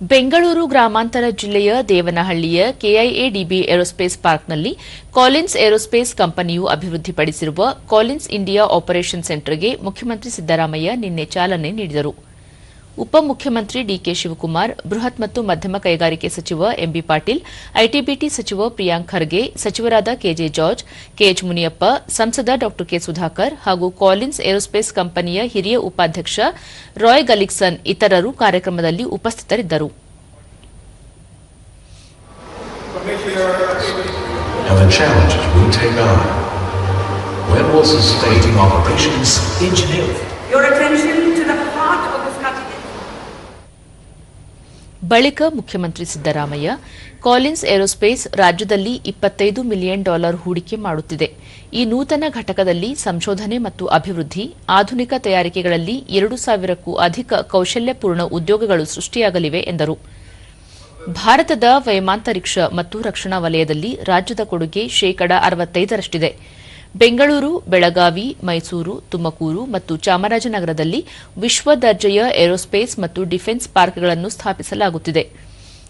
ಬೆಂಗಳೂರು ಗ್ರಾಮಾಂತರ ಜಿಲ್ಲೆಯ ದೇವನಹಳ್ಳಿಯ ಕೆಐಎಡಿಬಿ ಏರೋಸ್ಪೇಸ್ ಪಾರ್ಕ್ನಲ್ಲಿ ಕಾಲಿನ್ಸ್ ಏರೋಸ್ಪೇಸ್ ಕಂಪನಿಯು ಅಭಿವೃದ್ಧಿಪಡಿಸಿರುವ ಕಾಲಿನ್ಸ್ ಇಂಡಿಯಾ ಆಪರೇಷನ್ ಸೆಂಟರ್ಗೆ ಮುಖ್ಯಮಂತ್ರಿ ಸಿದ್ದರಾಮಯ್ಯ ನಿನ್ನೆ ಚಾಲನೆ ನೀಡಿದರು. ಉಪಮುಖ್ಯಮಂತ್ರಿ ಡಿಕೆ ಶಿವಕುಮಾರ್, ಬೃಹತ್ ಮತ್ತು ಮಧ್ಯಮ ಕೈಗಾರಿಕೆ ಸಚಿವ ಎಂಬಿ ಪಾಟೀಲ್, ಐಟಿಬಿಟಿ ಸಚಿವ ಪ್ರಿಯಾಂಕ್ ಖರ್ಗೆ, ಸಚಿವರಾದ ಕೆಜೆ ಜಾರ್ಜ್, ಕೆಎಚ್ ಮುನಿಯಪ್ಪ, ಸಂಸದ ಡಾ ಕೆ ಸುಧಾಕರ್ ಹಾಗೂ ಕಾಲಿನ್ಸ್ ಏರೋಸ್ಪೇಸ್ ಕಂಪನಿಯ ಹಿರಿಯ ಉಪಾಧ್ಯಕ್ಷ ರಾಯ್ ಗಲಿಕ್ಸನ್ ಇತರರು ಕಾರ್ಯಕ್ರಮದಲ್ಲಿ ಉಪಸ್ಥಿತರಿದ್ದರು? ಬಳಿಕ ಮುಖ್ಯಮಂತ್ರಿ ಸಿದ್ದರಾಮಯ್ಯ, ಕಾಲಿನ್ಸ್ ಏರೋಸ್ಪೇಸ್ ರಾಜ್ಯದಲ್ಲಿ ಇಪ್ಪತ್ತೈದು ಮಿಲಿಯನ್ ಡಾಲರ್ ಹೂಡಿಕೆ ಮಾಡುತ್ತಿದೆ. ಈ ನೂತನ ಘಟಕದಲ್ಲಿ ಸಂಶೋಧನೆ ಮತ್ತು ಅಭಿವೃದ್ಧಿ, ಆಧುನಿಕ ತಯಾರಿಕೆಗಳಲ್ಲಿ ಎರಡು ಸಾವಿರಕ್ಕೂ ಅಧಿಕ ಕೌಶಲ್ಯಪೂರ್ಣ ಉದ್ಯೋಗಗಳು ಸೃಷ್ಟಿಯಾಗಲಿವೆ, ಎಂದರು. ಭಾರತದ ವೈಮಾಂತರಿಕ್ಷ ಮತ್ತು ರಕ್ಷಣಾ ವಲಯದಲ್ಲಿ ರಾಜ್ಯದ ಕೊಡುಗೆ ಶೇಕಡ ಅರವತ್ತೈದರಷ್ಟಿದೆ. ಬೆಂಗಳೂರು ಬೆಳಗಾವಿ ಮೈಸೂರು ತುಮಕೂರು ಮತ್ತು ಚಾಮರಾಜನಗರದಲ್ಲಿ ವಿಶ್ವ ದರ್ಜೆಯ ಏರೋಸ್ಪೇಸ್ ಮತ್ತು ಡಿಫೆನ್ಸ್ ಪಾರ್ಕ್ಗಳನ್ನು ಸ್ಥಾಪಿಸಲಾಗುತ್ತಿದೆ.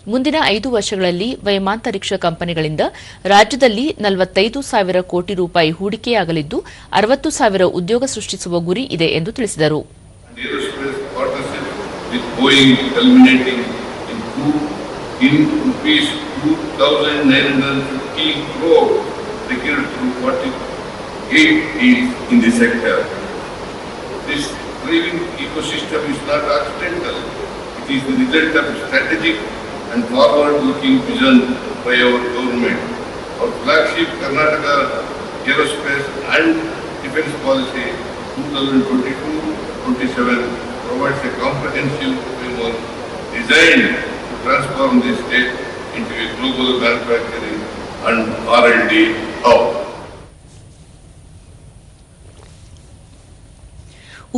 ಮುಂದಿನ ಐದು ವರ್ಷಗಳಲ್ಲಿ ವೈಮಾಂತರಿಕ್ಷ ಕಂಪನಿಗಳಿಂದ ರಾಜ್ಯದಲ್ಲಿ ನಲವತ್ತೈದು ಸಾವಿರ ಕೋಟಿ ರೂಪಾಯಿ ಹೂಡಿಕೆಯಾಗಲಿದ್ದು ಅರವತ್ತು ಸಾವಿರ ಉದ್ಯೋಗ ಸೃಷ್ಟಿಸುವ ಗುರಿ ಇದೆ ಎಂದು ತಿಳಿಸಿದರು. Aerospace partnership with Boeing culminating in rupees 2,950 crore secured through 48 deals in the sector. This thriving ecosystem is not accidental. It is the result of strategic and forward-looking vision by our government. Our flagship Karnataka Aerospace and Defence Policy 2022-27 provides a comprehensive framework designed to transform this state into a global manufacturing and R&D hub.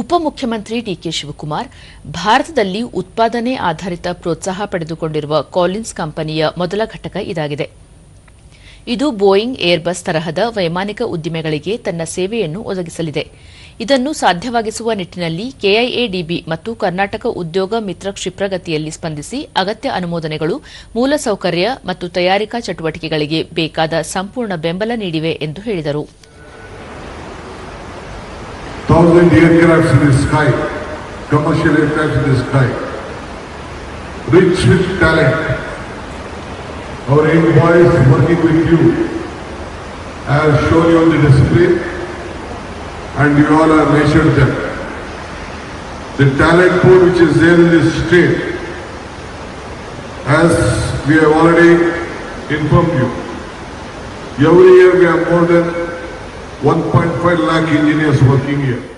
ಉಪಮುಖ್ಯಮಂತ್ರಿ ಡಿಕೆ ಶಿವಕುಮಾರ್ ಭಾರತದಲ್ಲಿ ಉತ್ಪಾದನೆ ಆಧಾರಿತ ಪ್ರೋತ್ಸಾಹ ಪಡೆದುಕೊಂಡಿರುವ Collins ಕಂಪನಿಯ ಮೊದಲ ಘಟಕ ಇದಾಗಿದೆ. ಇದು ಬೋಯಿಂಗ್, ಏರ್ಬಸ್ ತರಹದ ವೈಮಾನಿಕ ಉದ್ದಿಮೆಗಳಿಗೆ ತನ್ನ ಸೇವೆಯನ್ನು ಒದಗಿಸಲಿದೆ. ಇದನ್ನು ಸಾಧ್ಯವಾಗಿಸುವ ನಿಟ್ಟಿನಲ್ಲಿ ಕೆಐಎಡಿಬಿ ಮತ್ತು ಕರ್ನಾಟಕ ಉದ್ಯೋಗ ಮಿತ್ರ ಕ್ಷಿಪ್ರಗತಿಯಲ್ಲಿ ಸ್ಪಂದಿಸಿ ಅಗತ್ಯ ಅನುಮೋದನೆಗಳು, ಮೂಲಸೌಕರ್ಯ ಮತ್ತು ತಯಾರಿಕಾ ಚಟುವಟಿಕೆಗಳಿಗೆ ಬೇಕಾದ ಸಂಪೂರ್ಣ ಬೆಂಬಲ ನೀಡಿವೆ ಎಂದು ಹೇಳಿದರು. Thousand aircrafts in the sky, commercial aircrafts in the sky, rich with talent. Our boys working with you have shown you the discipline and you all have measured them. The talent pool which is there in this state, as we have already informed you, every year we have more than 1.5 lakh engineers working here.